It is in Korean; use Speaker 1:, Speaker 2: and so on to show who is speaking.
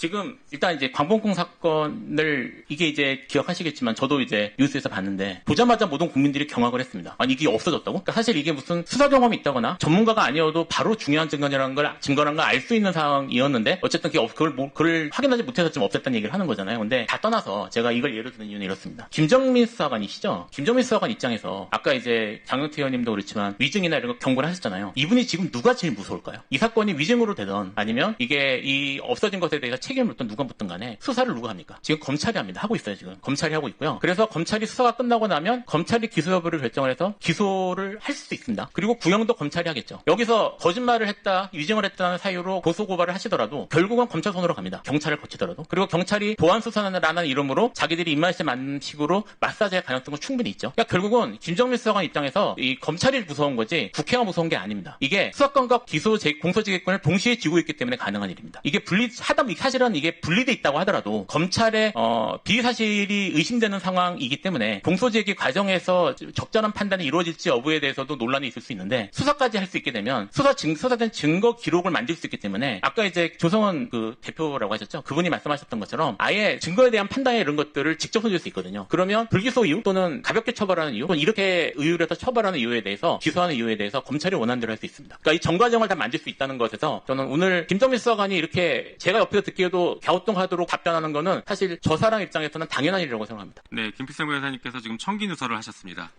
Speaker 1: 지금 일단 이제 광복궁 사건을 이게 이제 기억하시겠지만 저도 이제 뉴스에서 봤는데 보자마자 모든 국민들이 경악을 했습니다. 아니 이게 없어졌다고? 그러니까 사실 이게 무슨 수사 경험이 있다거나 전문가가 아니어도 바로 중요한 증거라는 걸 증거라는 걸 알 수 있는 상황이었는데 어쨌든 그게 없- 그걸 뭐- 그걸 확인하지 못해서 좀 없앴다는 얘기를 하는 거잖아요. 근데 다 떠나서 제가 이걸 예로 드는 이유는 이렇습니다. 김정민 수사관이시죠? 김정민 수사관 입장에서 아까 이제 장영태 의원님도 그렇지만 위증이나 이런 거 경고를 하셨잖아요. 이분이 지금 누가 제일 무서울까요? 이 사건이 위증으로 되던 아니면 이게 이 없어진 것에 대해서 책임을 묻든 누가 묻든 간에 수사를 누가 합니까? 지금 검찰이 합니다. 하고 있어요, 지금. 검찰이 하고 있고요. 그래서 검찰이 수사가 끝나고 나면 검찰이 기소 여부를 결정을 해서 기소를 할 수도 있습니다. 그리고 구형도 검찰이 하겠죠. 여기서 거짓말을 했다, 위증을 했다는 사유로 고소 고발을 하시더라도 결국은 검찰 손으로 갑니다. 경찰을 거치더라도. 그리고 경찰이 보안 수사라는 이름으로 자기들이 입맛에 맞는 식으로 마사지할 가능성은 충분히 있죠. 그러니까 결국은 김정민 수사관 입장에서 이 검찰이 무서운 거지 국회가 무서운 게 아닙니다. 이게 수사권과 기소 제 공소지휘권을 동시에 쥐고 있기 때문에 가능한 일입니다. 이게 분리 하다 보니 사실은 이게 분리돼 있다고 하더라도 검찰의 어, 비사실이 의심되는 상황이기 때문에 공소제기 과정에서 적절한 판단이 이루어질지 여부에 대해서도 논란이 있을 수 있는데 수사까지 할 수 있게 되면 수사 증 수사된 증거 기록을 만들 수 있기 때문에 아까 이제 조성원 그 대표라고 하셨죠. 그분이 말씀하셨던 것처럼 아예 증거에 대한 판단에 이런 것들을 직접 손질 수 있거든요. 그러면 불기소 이유 또는 가볍게 처벌하는 이유 또는 이렇게 의율해서 처벌하는 이유에 대해서 기소하는 이유에 대해서 검찰이 원하는 대로 할 수 있습니다. 그러니까 이 전 과정을 다 만들 수 있다는 것에서 저는 오늘 김정민 수사관이 이렇게 제가 옆에서 듣기 에도 갸우뚱하도록 답변하는 거는 사실 저 사람 입장에서는 당연한 일이라고 생각합니다.
Speaker 2: 네, 김필성 변호사님께서 지금 청기 누설을 하셨습니다.